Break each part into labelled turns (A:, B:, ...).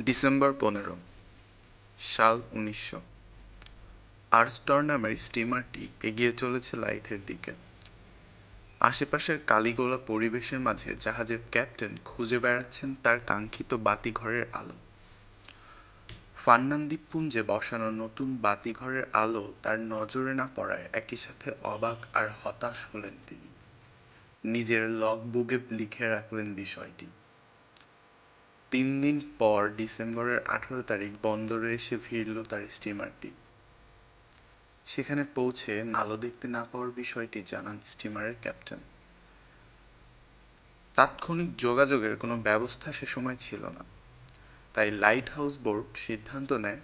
A: December পনেরো, সাল উনিশশো। আর্সটর নামের স্টিমারটি এগিয়ে চলেছে লাইথের দিকে। আশেপাশের কালিগোলা পরিবেশের মাঝে জাহাজের ক্যাপ্টেন খুঁজে বেড়াচ্ছেন তার কাঙ্ক্ষিত বাতিঘরের আলো। ফান্নান দ্বীপপুঞ্জে বসানো নতুন বাতিঘরের আলো তার নজরে না পড়ায় একই সাথে অবাক আর হতাশ হলেন তিনি। নিজের লগ বুকে লিখে রাখলেন বিষয়টি। তিন দিন পর ডিসেম্বরের আঠারো তারিখ বন্দরে এসে ভিড়ল তার স্টিমারটি। সেখানে পৌঁছে আলো দেখতে না পাওয়ার বিষয়টি জানান স্টিমারের ক্যাপ্টেন। তাৎক্ষণিক যোগাযোগের কোনো ব্যবস্থা সে সময় ছিল না। তাই লাইট হাউস বোর্ড সিদ্ধান্ত নেয়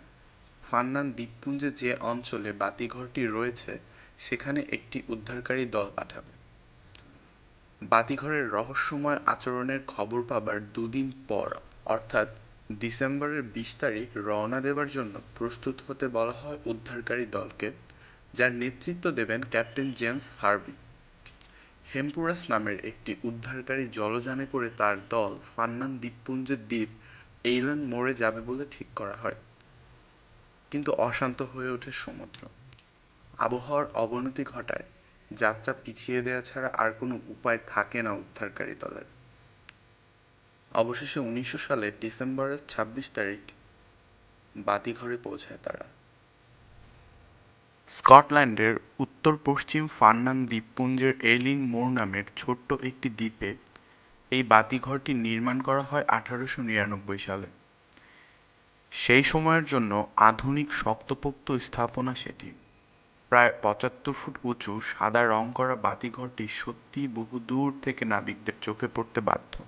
A: ফান্নান দ্বীপপুঞ্জে যে অঞ্চলে বাতিঘরটি রয়েছে, সেখানে একটি উদ্ধারকারী দল পাঠাবে। বাতিঘরের রহস্যময় আচরণের খবর পাবার দুদিন পর অর্থাৎ ডিসেম্বরের বিশ তারিখ রওনা দেবার জন্য প্রস্তুত হতে বলা হয় উদ্ধারকারী দলকে, যার নেতৃত্ব দেবেন ক্যাপ্টেন জেমস হার্বি হেমপুরাস নামের একটি উদ্ধারকারী জলযানে করে তার দল ফান্নান দ্বীপপুঞ্জের দ্বীপ এইলেন মোড়ে যাবে বলে ঠিক করা হয়। কিন্তু অশান্ত হয়ে ওঠে সমুদ্র। আবহাওয়ার অবনতি ঘটায়, যাত্রা পিছিয়ে দেওয়া ছাড়া আর কোনো উপায় থাকে না উদ্ধারকারী দলের। অবশেষে উনিশশো সালের ডিসেম্বরের ছাব্বিশ তারিখ বাতিঘরে পৌঁছায় তারা। স্কটল্যান্ডের উত্তর পশ্চিম ফার্নান দ্বীপপুঞ্জের এলিং মোর নামের ছোট্ট একটি দ্বীপে এই বাতিঘরটি নির্মাণ করা হয় আঠারোশো নিরানব্বই সালে। সেই সময়ের জন্য আধুনিক শক্তপোক্ত স্থাপনা সেটি। প্রায় পঁচাত্তর ফুট উঁচু সাদা রং করা বাতিঘরটি সত্যিই বহু দূর থেকে নাবিকদের চোখে পড়তে বাধ্য।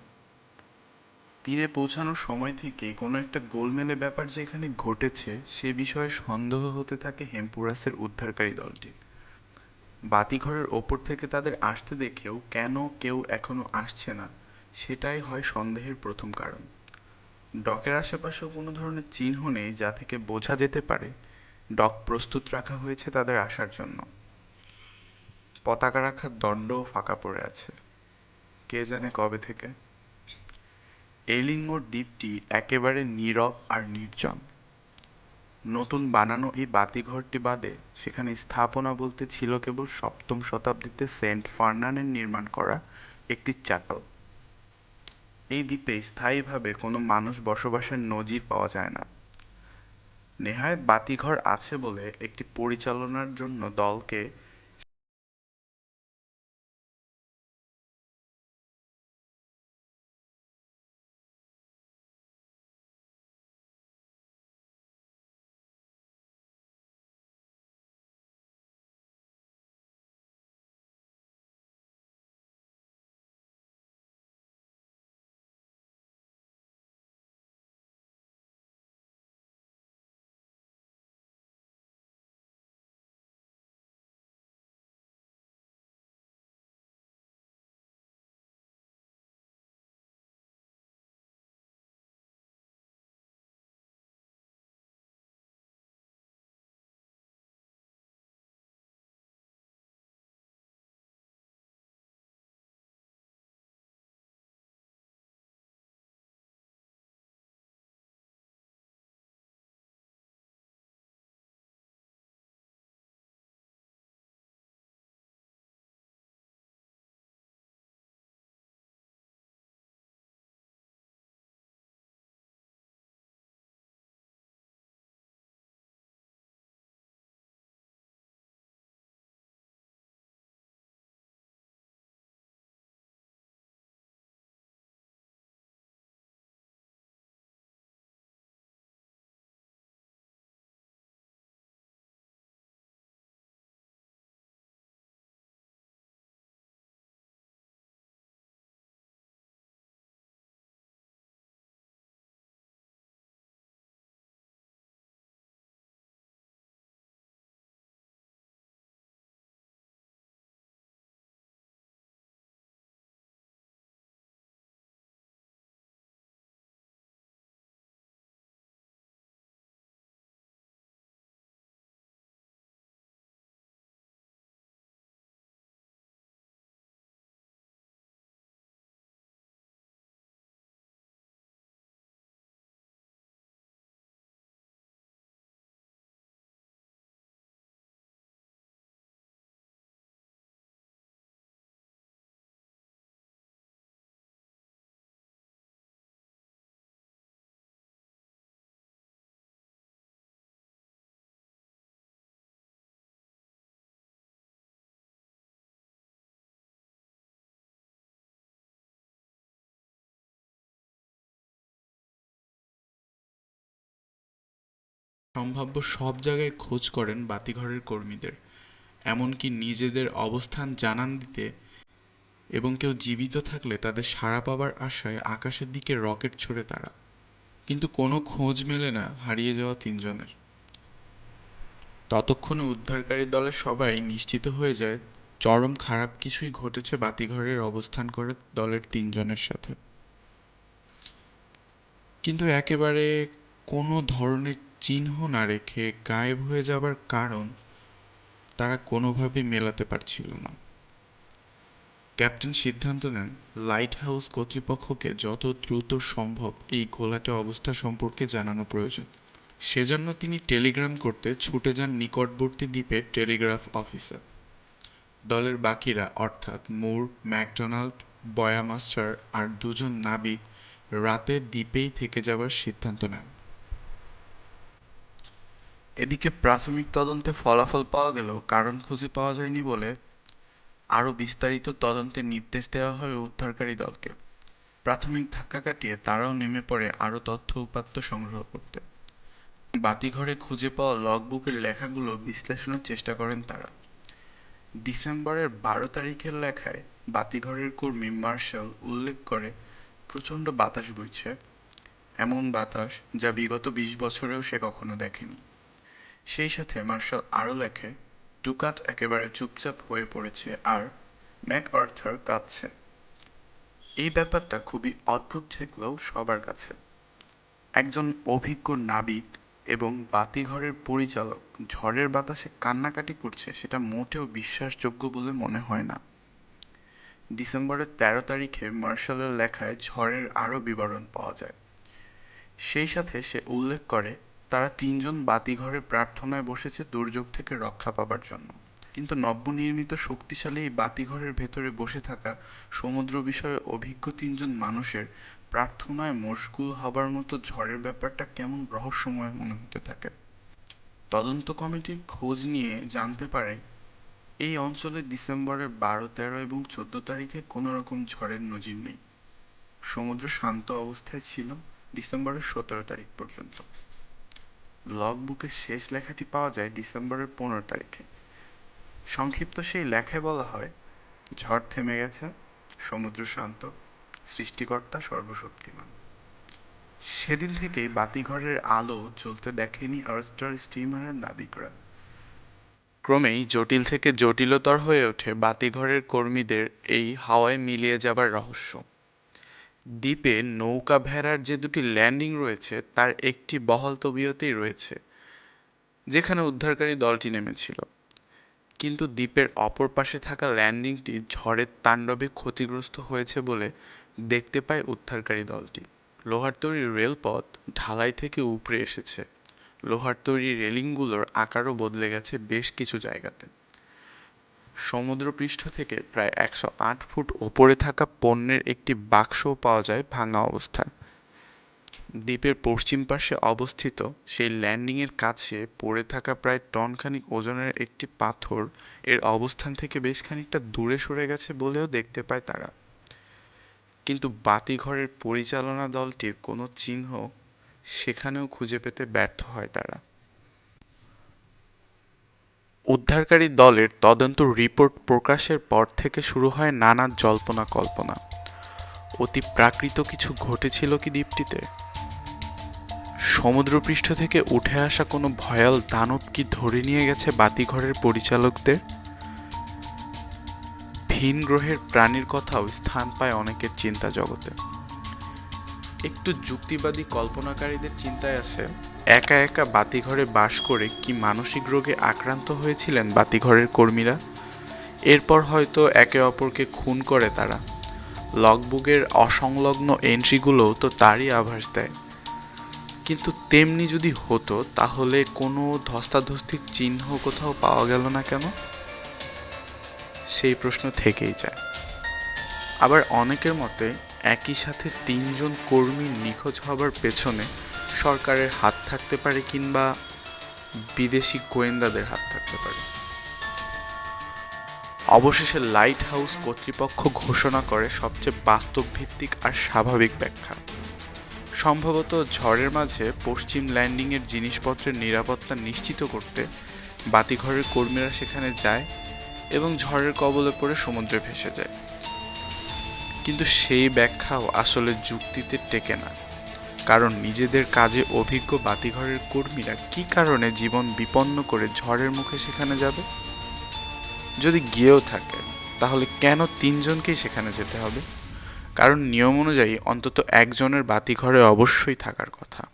A: তীরে পৌঁছানোর সময় থেকে কোনো একটা গোলমেলে ব্যাপার যে এখানে ঘটেছে, সে বিষয়ে সন্দেহ হতে থাকে হেমপুরাসের উদ্ধারকারী দলটি। বাতিঘরের ওপর থেকে তাদের আসতে দেখেও কেন কেউ এখনও আসছে না, সেটাই হয় সন্দেহের প্রথম কারণ। ডকের আশেপাশেও কোনো ধরনের চিহ্ন নেই যা থেকে বোঝা যেতে পারে ডক প্রস্তুত রাখা হয়েছে তাদের আসার জন্য। পতাকা রাখার দণ্ডও ফাঁকা পড়ে আছে। কে জানে কবে থেকে? এলিংমোর দ্বীপটি একেবারে নীরব আর নির্জন। নতুন বানানো এই বাতিঘরটি বাদে সেখানে স্থাপনা বলতে ছিল কেবল সপ্তম শতাব্দীতে সেন্ট ফার্নানের নির্মাণ করা একটি চ্যাপেল এই দ্বীপে স্থায়ীভাবে কোনো মানুষ বসবাসের নজির পাওয়া যায় না। নেহায়ত বাতিঘর আছে বলে একটি পরিচালনার জন্য দলকে সম্ভাব্য সব জায়গায় খোঁজ করেন বাতিঘরের কর্মীদের, এমনকি নিজেদের অবস্থান জানান দিতে এবং কেউ জীবিত থাকলে তাদের সাড়া পাবার আশায় আকাশের দিকে রকেট ছুড়ে তারা। কিন্তু কোনো খোঁজ মেলে না হারিয়ে যাওয়া তিনজনের। ততক্ষণে উদ্ধারকারী দলের সবাই নিশ্চিত হয়ে যায় চরম খারাপ কিছুই ঘটেছে বাতিঘরের অবস্থান করে দলের তিনজনের সাথে। কিন্তু একেবারে কোনো ধরনের চিহ্ন না রেখে গায়েব হয়ে যাবার কারণ তারা কোনোভাবেই মেলাতে পারছিল না। ক্যাপ্টেন সিদ্ধান্ত নেন লাইট হাউস কর্তৃপক্ষকে যত দ্রুত সম্ভব এই ঘোলাটে অবস্থা সম্পর্কে জানানো প্রয়োজন। সেজন্য তিনি টেলিগ্রাম করতে ছুটে যান নিকটবর্তী দ্বীপের টেলিগ্রাফ অফিসার দলের বাকিরা, অর্থাৎ মুর, ম্যাকডোনাল্ড বয়া মাস্টার আর দুজন নাবিক, রাতে দ্বীপেই থেকে যাবার সিদ্ধান্ত নেন। এদিকে প্রাথমিক তদন্তে ফলাফল পাওয়া গেলেও কারণ খুঁজে পাওয়া যায়নি বলে আরও বিস্তারিত তদন্তের নির্দেশ দেওয়া হয় উদ্ধারকারী দলকে। প্রাথমিক ধাক্কা কাটিয়ে তারাও নেমে পড়ে আরও তথ্য উপাত্ত সংগ্রহ করতে। বাতিঘরে খুঁজে পাওয়া লগবুকের লেখাগুলো বিশ্লেষণের চেষ্টা করেন তারা। ডিসেম্বরের বারো তারিখের লেখায় বাতিঘরের কর্মী মার্শাল উল্লেখ করে, প্রচণ্ড বাতাস বইছে। এমন বাতাস যা বিগত বিশ বছরেও সে কখনো দেখেনি। সেই সাথে মার্শাল আরও লেখে টুকাট একেবারে চুপচাপ হয়ে পড়েছে আর ম্যাক আর্থার কাঁদছে। এই ব্যাপারটা খুবই অদ্ভুত ঠেকলেও সবার কাছে। একজন অভিজ্ঞ নাবিক এবং বাতিঘরের পরিচালক ঝড়ের বাতাসে কান্নাকাটি করছে সেটা মোটেও বিশ্বাসযোগ্য বলে মনে হয় না। ডিসেম্বরের তেরো তারিখে মার্শালের লেখায় ঝড়ের আরও বিবরণ পাওয়া যায়। সেই সাথে সে উল্লেখ করে তারা তিনজন বাতিঘরে প্রার্থনায় বসেছে দুর্যোগ থেকে রক্ষা পাবার জন্য। কিন্তু নবনির্মিত শক্তিশালী এই বাতিঘরের ভেতরে বসে থাকা সমুদ্র বিষয়ে অভিজ্ঞ তিনজন মানুষের প্রার্থনায় মশগুল হবার মতো ঝড়ের ব্যাপারটা কেমন রহস্যময় মনে হতে থাকে? তদন্ত কমিটির খোঁজ নিয়ে জানতে পারে, এই অঞ্চলে ডিসেম্বরের বারো, তেরো এবং চোদ্দ তারিখে কোনো রকম ঝড়ের নজির নেই। সমুদ্র শান্ত অবস্থায় ছিল ডিসেম্বরের সতেরো তারিখ পর্যন্ত। লগ বুকের শেষ লেখাটি পাওয়া যায় ডিসেম্বরের পনেরো তারিখে। সংক্ষিপ্ত সেই লেখায় বলা হয়, ঝড় থেমে গেছে, সমুদ্র শান্ত, সৃষ্টিকর্তা সর্বশক্তিমান। সেদিন থেকেই বাতিঘরের আলো জ্বলতে দেখেনি আর্স্টার স্টিমারের নাবিকরা। ক্রমেই জটিল থেকে জটিলতর হয়ে ওঠে বাতিঘরের কর্মীদের এই হাওয়ায় মিলিয়ে যাবার রহস্য। দ্বীপে নৌকা ভেড়ার যে দুটি ল্যান্ডিং রয়েছে, তার একটি বহল তবিয়তেই রয়েছে, যেখানে উদ্ধারকারী দলটি নেমেছিল। কিন্তু দ্বীপের অপর পাশে থাকা ল্যান্ডিংটি ঝড়ের তাণ্ডবে ক্ষতিগ্রস্ত হয়েছে বলে দেখতে পায় উদ্ধারকারী দলটি। লোহার তৈরি রেলপথ ঢালাই থেকে উপরে এসেছে। লোহার তৈরি রেলিংগুলোর আকারও বদলে গেছে বেশ কিছু জায়গাতে। সমুদ্রপৃষ্ঠ থেকে প্রায় একশো আট ফুট ওপরে থাকা পণ্যের একটি বাক্সও পাওয়া যায় ভাঙা অবস্থায়। দ্বীপের পশ্চিম পাশে অবস্থিত সেই ল্যান্ডিংয়ের কাছে পড়ে থাকা প্রায় টনখানিক ওজনের একটি পাথর। এর অবস্থান থেকে বেশ খানিকটা দূরে সরে গেছে বলেও দেখতে পায় তারা। কিন্তু বাতিঘরের পরিচালনা দলটির কোনো চিহ্ন সেখানেও খুঁজে পেতে ব্যর্থ হয় তারা। উদ্ধারকারী দলের তদন্ত রিপোর্ট প্রকাশের পর থেকে শুরু হয় নানা জল্পনা কল্পনা। অতি প্রাকৃত কিছু ঘটেছিল কি দ্বীপটিতে? সমুদ্রপৃষ্ঠ থেকে উঠে আসা কোনো ভয়াল দানব কি ধরে নিয়ে গেছে বাতিঘরের পরিচালকদের? ভিন গ্রহের প্রাণীর কথাও স্থান পায় অনেকের চিন্তা জগতে। একটু যুক্তিবাদী কল্পনাকারীদের চিন্তায় আছে, একা একা বাতিঘরে বাস করে কি মানসিক রোগে আক্রান্ত হয়েছিলেন বাতিঘরের কর্মীরা? এরপর হয়তো একে অপরকে খুন করে তারা। লগবুকের অসংলগ্ন এন্ট্রিগুলোও তো তারই আভাস দেয়। কিন্তু তেমনি যদি হতো, তাহলে কোনো ধস্তাধস্তির চিহ্ন কোথাও পাওয়া গেল না কেন? সেই প্রশ্ন থেকেই যায়। আবার অনেকের মতে একই সাথে তিনজন কর্মী নিখোঁজ হবার পেছনে সরকারের হাত থাকতে পারে কিংবা বিদেশি গোয়েন্দাদের হাত থাকতে পারে। অবশেষে লাইট হাউস কর্তৃপক্ষ ঘোষণা করে সবচেয়ে বাস্তবভিত্তিক আর স্বাভাবিক ব্যাখ্যা। সম্ভবত ঝড়ের মাঝে পশ্চিম ল্যান্ডিংয়ের জিনিসপত্রের নিরাপত্তা নিশ্চিত করতে বাতিঘরের কর্মীরা সেখানে যায় এবং ঝড়ের কবলে পড়ে সমুদ্রে ভেসে যায়। কিন্তু সেই ব্যাখ্যাও আসলে যুক্তিতে টেকে না। কারণ নিজেদের কাজে অভিজ্ঞ বাতিঘরের কর্মীরা কী কারণে জীবন বিপন্ন করে ঝড়ের মুখে সেখানে যাবে? যদি গিয়েও থাকে, তাহলে কেন তিনজনকেই সেখানে যেতে হবে? কারণ নিয়ম অনুযায়ী অন্তত একজনের বাতিঘরে অবশ্যই থাকার কথা।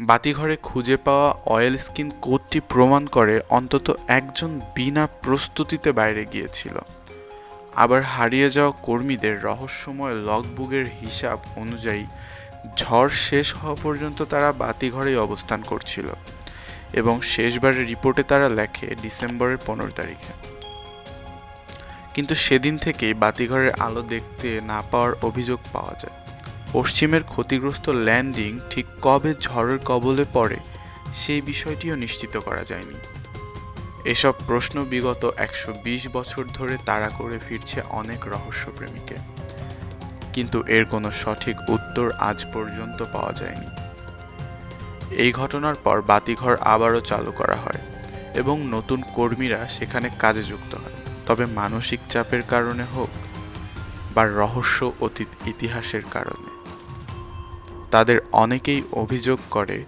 A: বাতিঘরে খুঁজে পাওয়া অয়েল স্কিন কোডটি প্রমাণ করে অন্তত একজন বিনা প্রস্তুতিতে বাইরে গিয়েছিল। আবার হারিয়ে যাওয়া কর্মীদের রহস্যময় লগবুকের হিসাব অনুযায়ী ঝড় শেষ হওয়া পর্যন্ত তারা বাতিঘরেই অবস্থান করছিল এবং শেষবারের রিপোর্টে তারা লেখে ডিসেম্বরের পনেরো তারিখে। কিন্তু সেদিন থেকেই বাতিঘরের আলো দেখতে না পাওয়ার অভিযোগ পাওয়া যায়। পশ্চিমের ক্ষতিগ্রস্ত ল্যান্ডিং ঠিক কবে ঝড়ের কবলে পড়ে সেই বিষয়টিও নিশ্চিত করা যায়নি। এসব প্রশ্ন বিগত একশো বিশ বছর ধরে তাড়া করে ফিরছে অনেক রহস্যপ্রেমীকে। কিন্তু এর কোনো সঠিক উত্তর আজ পর্যন্ত পাওয়া যায়নি। এই ঘটনার পর বাতিঘর আবারও চালু করা হয় এবং নতুন কর্মীরা সেখানে কাজে যুক্ত হয়। তবে মানসিক চাপের কারণে হোক বা রহস্য অতীত ইতিহাসের কারণে, তাদের অনেকেই অভিযোগ করে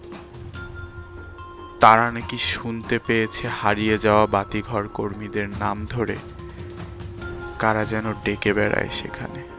A: তারা নাকি শুনতে পেয়েছে হারিয়ে যাওয়া বাতিঘর কর্মীদের নাম ধরে। কারা যেন ডেকে বেড়ায় সেখানে।